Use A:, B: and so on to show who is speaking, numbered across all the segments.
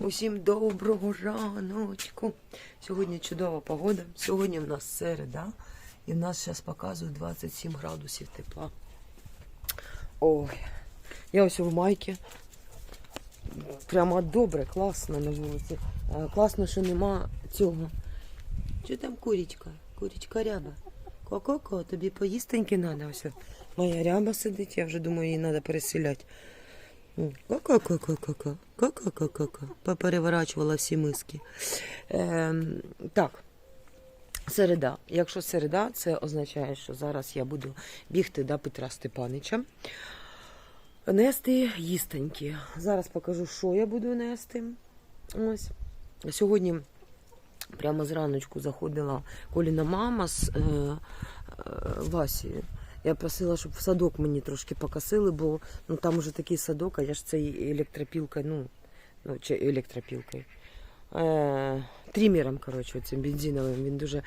A: Усім доброго раночку. Сьогодні чудова погода. Сьогодні в нас середа. І в нас зараз показує 27 градусів тепла. Ой, я ось в майці. Прямо добре, класно на вулиці. Е, Класно, що нема цього. Що там курічка? Курічка ряба. Ко-ко-ко, тобі поїстеньки треба. Ось моя ряба сидить, я вже думаю, її треба переселяти. Ко-ко-ко-ко-ко. Попереворачувала всі миски. Ем, так. Середа. Якщо середа, це означає, що зараз я буду бігти до Петра Степанича. Нести їстеньки. Зараз покажу, що я буду нести. Ось. Сьогодні прямо зраночку заходила Коліна мама з е, е, Васією. Я просила, щоб в садок мені трошки покосили, бо ну, там уже такий садок, а я ж цей електропілкою, ну, ну чи електропілкою. Е, трімером, коротше, цим бензиновим, він дуже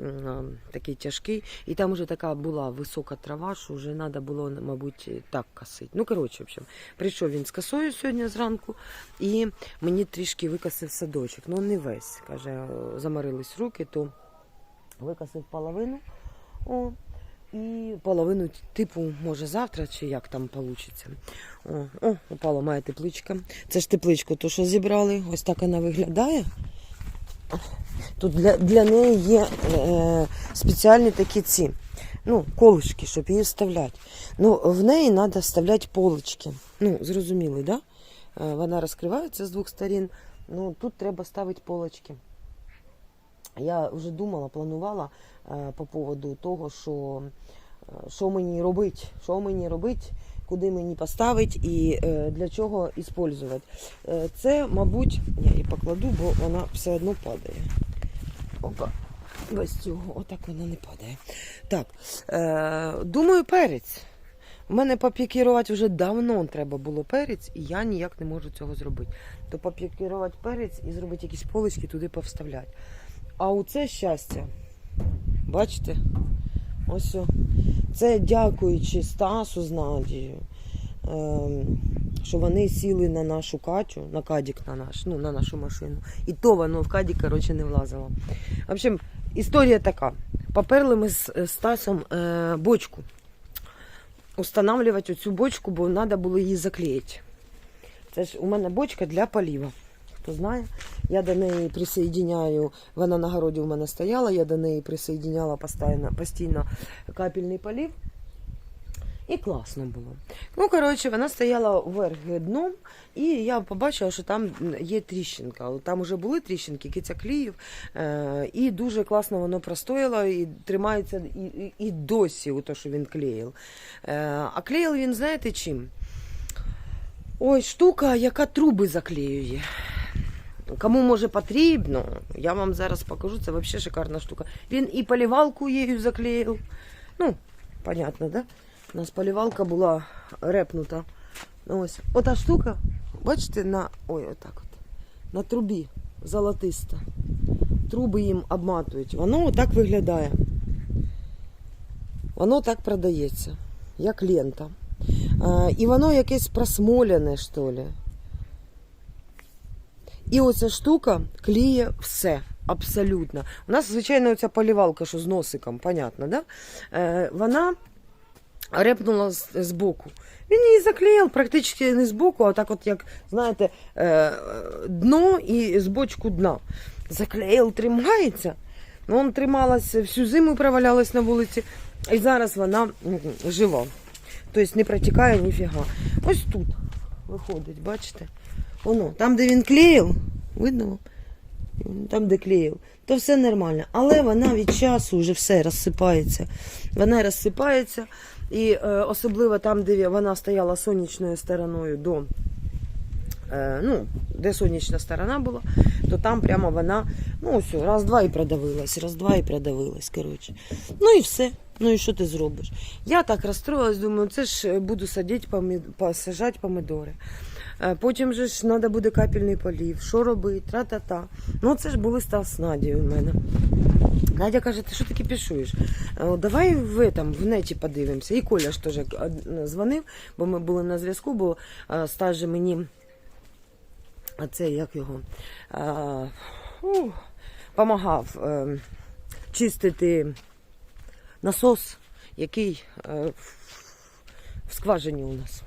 A: м, такий тяжкий. І там вже така була висока трава, що вже треба було, мабуть, так косити. Ну, коротше, в общем, прийшов він з косою сьогодні зранку і мені трішки викосив садочок. Ну, не весь. Каже, замарились руки, то викосив половину. О, і половину, типу, може завтра, чи як там вийде. О, о, упала моя тепличка. Це ж тепличку, то що зібрали. Ось так вона виглядає. Тут для, для неї є е, спеціальні такі ці, ну, колишки, щоб її вставляти. Ну, в неї треба вставляти полочки. Ну, зрозуміли, да? Е, вона розкривається з двох сторін. Ну, тут треба ставити полочки. Я вже думала, планувала по поводу того, що, е, що мені робити, що мені робити, куди мені поставити і е, для чого використовувати. Е, це, мабуть, я її покладу, бо вона все одно падає. Опа. Без цього, отак вона не падає. Так, е, думаю, перець. У мене попікірувати вже давно треба було перець, і я ніяк не можу цього зробити. То попікірувати перець і зробити якісь полички туди повставляти. А оце щастя. Бачите? Ось. о. Це дякуючи Стасу з Надією, ем, що вони сіли на нашу Катю, на кадік на наш, ну, на нашу машину. І то воно в кадік, коротше, не влазило. В общем, історія така. Поперли ми з е, Стасом е, бочку. Устанавливати оцю бочку, бо треба було її заклеїти. Це ж у мене бочка для поліва. Хто знає, я до неї присоединяю, вона на городі у мене стояла, я до неї присоединяла постійно, постійно капельний полів. І класно було. Ну, коротше, вона стояла вверх дном, і я побачила, що там є тріщинка. Там вже були тріщинки, киця кліїв, е, і дуже класно воно простояло і тримається і, і, досі, у то, що він клеїв. Е, а клеїв він, знаєте чим? Ой, штука, яка труби заклеює. Кому може потрібно, я вам зараз покажу, це взагалі шикарна штука. Він і полівалку її заклеїв. Ну, понятно, да? У нас полівалка була репнута. Ось. Ота штука, бачите, на. Ой, отак от. На трубі золотиста. Труби їм обматують. Воно отак виглядає. Воно так продається, як лента. І воно якесь просмолене, що ли. І оця штука кліє все. Абсолютно. У нас, звичайно, оця полівалка, що з носиком, понятно, да? Е, вона репнула з, боку. Він її заклеїв практично не з боку, а так от, як, знаєте, е, дно і з бочку дна. Заклеїв, тримається. Ну, он трималась всю зиму, провалялась на вулиці, і зараз вона жива. Тобто не протікає ніфіга. Ось тут виходить, бачите? Воно, там, де він клеїв, видно? Там, де клеїв, то все нормально. Але вона від часу вже все розсипається. Вона розсипається. І е, особливо там, де вона стояла сонячною стороною до. Е, ну, де сонячна сторона була, то там прямо вона, ну ось, раз-два і продавилась, раз-два і продавилась. коротше. Ну і все. Ну і що ти зробиш? Я так розстроїлась, думаю, це ж буду садити помі... посажати помидори. Е, Потім же ж треба буде капельний полів, що робити, тра-та-та. Ну це ж були з Надією у мене. Надя каже, ти що таки пішуєш? Е, Давай в, этом, в неті подивимося. І Коля ж теж е, дзвонив, бо ми були на зв'язку, бо е, Стас же мені це як його а, у, помагав е, чистити насос, який е, в- в скважині у нас.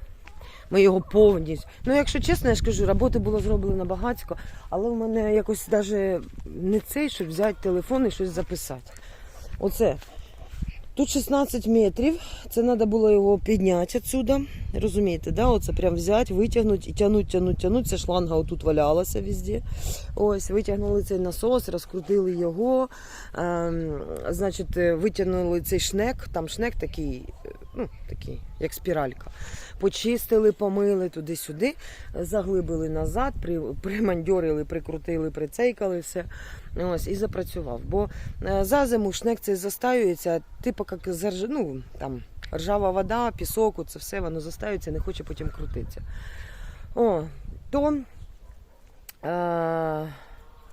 A: Ми його повністю. Ну, якщо чесно, я ж кажу, роботи було зроблено багатько, але в мене якось навіть не цей, щоб взяти телефон і щось записати. Оце. Тут 16 метрів. Це треба було його підняти відсюди. Розумієте, да? Оце прям взяти, витягнути і тягнути, тягнути, тягнути. Ця шланга отут валялася везде. Ось, витягнули цей насос, розкрутили його. Ем, значить, витягнули цей шнек. Там шнек такий, ну, такий, як спіралька. Почистили, помили туди-сюди, заглибили назад, при, примандьорили, прикрутили, прицейкали все. Ось, і запрацював. Бо е, за зиму шнек цей застаюється, типу як зарж... ну, там, ржава вода, пісок, це все воно застаюється, не хоче потім крутитися. О, то. Е,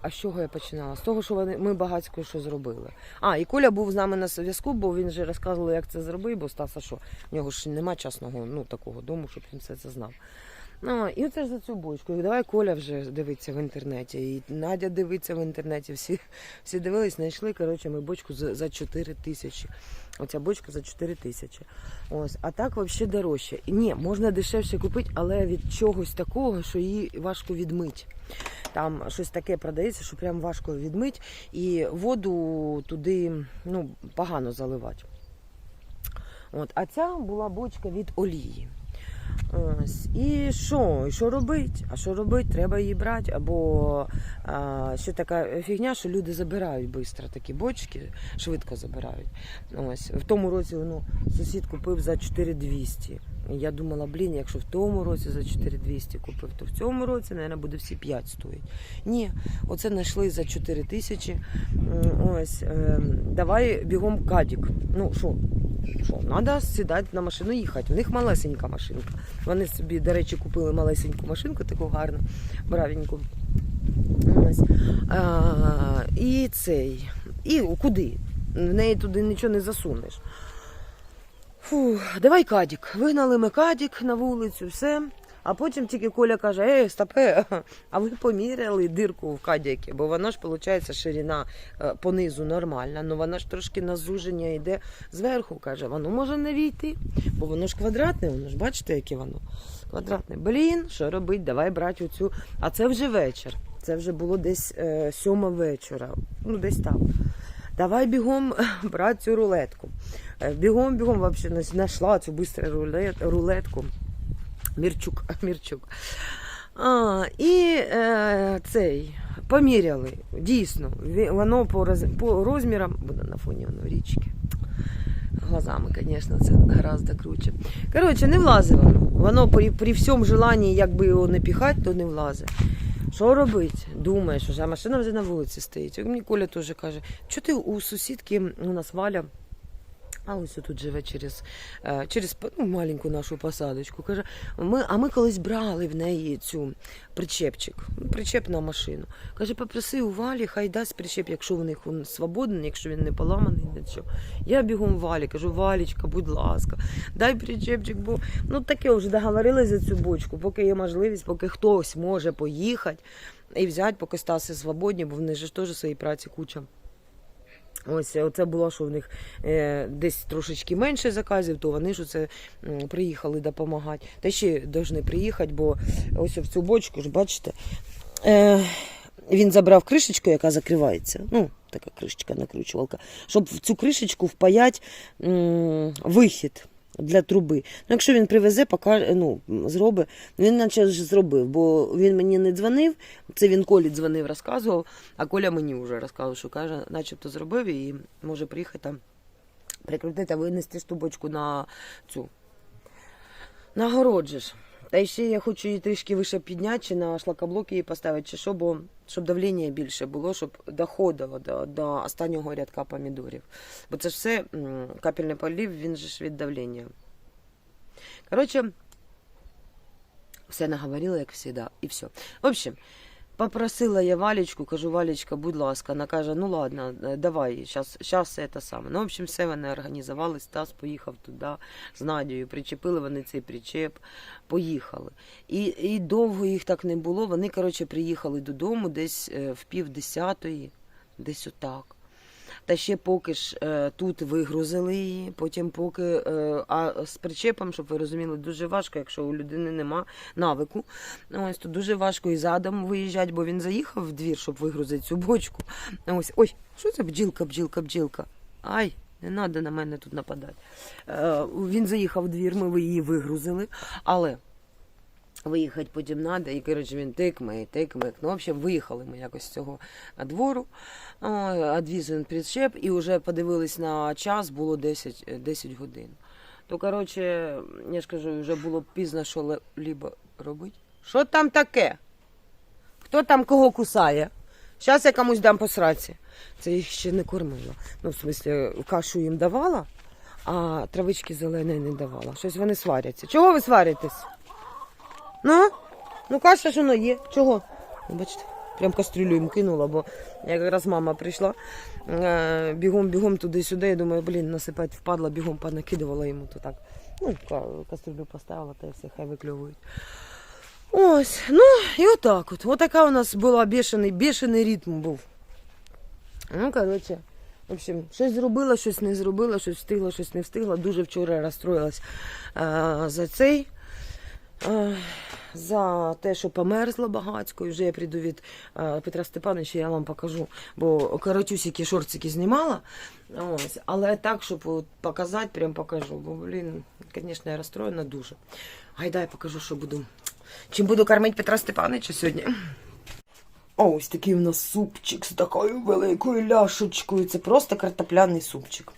A: а з чого я починала? З того, що вони, ми багатько що зробили. А, і Коля був з нами на зв'язку, бо він же розказував, як це зробив, бо Стаса що, в нього ж нема частного ну, такого дому, щоб він все це знав. Ну, і оце ж за цю бочку. І давай Коля вже дивиться в інтернеті. І Надя дивиться в інтернеті. Всі, всі дивились, знайшли. Коротше, ми бочку за, за 4 тисячі. Оця бочка за 4 тисячі. Ось. А так взагалі дорожче. Ні, можна дешевше купити, але від чогось такого, що її важко відмити. Там щось таке продається, що прям важко відмити, і воду туди ну, погано заливати. От. А ця була бочка від олії. Ось. І що? І що робити? А що робити? Треба її брати. Або а, ще така фігня, що люди забирають швидко такі бочки, швидко забирають. Ось. В тому році ну, сусід купив за 4200. Я думала, блін, якщо в тому році за 4200 купив, то в цьому році, мабуть, буде всі 5 стоїть. Ні, оце знайшли за 4 тисячі. Ось, е, давай бігом кадік. Ну що, що, треба сідати на машину і їхати. У них малесенька машинка. Вони собі, до речі, купили малесеньку машинку, таку гарну, бравеньку. І цей. І куди? В неї туди нічого не засунеш. Фу, давай кадік. Вигнали ми кадік на вулицю, все. А потім тільки Коля каже, ей, стопе, а ви поміряли дирку в кадіки, бо вона ж, виходить, ширина е, понизу нормальна, але вона ж трошки на зуження йде зверху, каже, воно може не війти, бо воно ж квадратне, воно ж бачите, яке воно квадратне. Блін, що робить? Давай брати оцю. А це вже вечір. Це вже було десь е, сьома вечора. Ну, десь так. Давай бігом брати цю рулетку. Е, Бігом, бігом вообще знайшла цю бистру рулетку. Мірчук, Мірчук. А, і е, цей поміряли. Дійсно, воно по, роз, по розмірам буде на фоні воно річки. Глазами, звісно, це гораздо круче. Коротше, не влазить воно. Воно при, при всьому желанні, якби його не піхати, то не влазить. Що робити? Думаєш, вже машина вже на вулиці стоїть. Мені Коля теж каже, що ти у сусідки у нас Валя. А ось тут живе через, е, через ну, маленьку нашу посадочку. Каже, ми, а ми колись брали в неї цю причепчик, причеп на машину. Каже, попроси у Валі, хай дасть причеп, якщо в них він свободний, якщо він не поламаний, нічого. Я бігом Валі, кажу, Валічка, будь ласка, дай причепчик, бо ну таке вже договорились за цю бочку, поки є можливість, поки хтось може поїхати і взяти, поки Стаси свободні, бо в них же ж теж своїй праці куча. Ось це було, що в них е, десь трошечки менше заказів, то вони ж оце приїхали допомагати. Та ще повинні приїхати, бо ось в цю бочку ж бачите, е, він забрав кришечку, яка закривається. Ну, така кришечка накручувалка, щоб в цю кришечку впаять вихід. Для труби. Ну, якщо він привезе, покаже, ну, зробить. Він наче ж зробив, бо він мені не дзвонив, це він Колі дзвонив, розказував, а Коля мені вже розказував, що каже, начебто зробив і може приїхати там прикрутити, а винести штубочку ту бочку на цю. На город же ж. Та ще я хочу її трішки вище підняти, чи на шлакоблок її поставити, чи що, бо щоб давлення більше було, щоб доходило до, до останнього рядка помідорів. Бо це ж все капельний полив, він же ж від давлення. Коротше, все наговорила, як завжди, і все. В общем, Попросила я Валечку, кажу, Валечка, будь ласка. Вона каже, ну ладно, е, давай, зараз щас те саме. Ну, в общем, все вони організували, Стас поїхав туди з Надією, причепили вони цей причеп, поїхали. І, і довго їх так не було. Вони, коротше, приїхали додому десь е, в пів десятої, десь отак. Та ще поки ж е, тут вигрузили її, потім поки. Е, а з причепом, щоб ви розуміли, дуже важко, якщо у людини нема навику. Ось то дуже важко і задом виїжджати, бо він заїхав в двір, щоб вигрузити цю бочку. Ось, ой, що це бджілка, бджілка, бджілка? Ай, не треба на мене тут нападати. Е, він заїхав в двір, ми її вигрузили, але. Виїхати потім треба, і коротше він тикме, і тикме. Ну, в общем, виїхали ми якось з цього двору, відвіз він і вже подивились на час, було 10, е, 10 годин. То, коротше, я ж кажу, вже було пізно, що лібо робити. Що там таке? Хто там кого кусає? Зараз я комусь дам по сраці. Це їх ще не кормила. Ну, в смислі, кашу їм давала, а травички зеленої не давала. Щось вони сваряться. Чого ви сваритесь? Ну, ну каша ж воно є. Чого? Ну, Бачите, прям кастрюлю їм кинула, бо якраз мама прийшла е, бігом, бігом туди-сюди. Я думаю, блін, насипати впадла, бігом понакидувала йому то так. Ну, кастрюлю поставила, та й все, хай викльовують. Ось, ну і отак от. Отака у нас була бешений, бешений ритм був. Ну, коротше, в общем, щось зробила, щось не зробила, щось встигла, щось не встигла. Дуже вчора розстроїлась е, за цей. Е, за те, що померзла багацько, і вже я прийду від е, Петра Степановича, я вам покажу, бо каратюсики, шорцики знімала. Ось, але так, щоб показати, прям покажу. Бо, блін, звісно, я розстроєна дуже. Гайда, я покажу, що буду. Чим буду кормити Петра Степановича сьогодні. Ось такий у нас супчик з такою великою ляшечкою. Це просто картопляний супчик.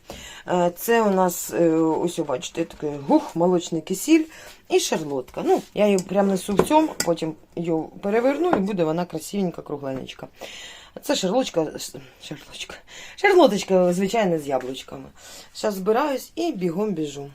A: Е, Це у нас, е, ось бачите, такий гух, молочний кисіль і шарлотка. Ну, я її прямо несу в цьому, потім її переверну і буде вона красивенька, кругленечка. Це шарлочка, шарлочка, шарлоточка, звичайно, з яблучками. Зараз збираюсь і бігом біжу.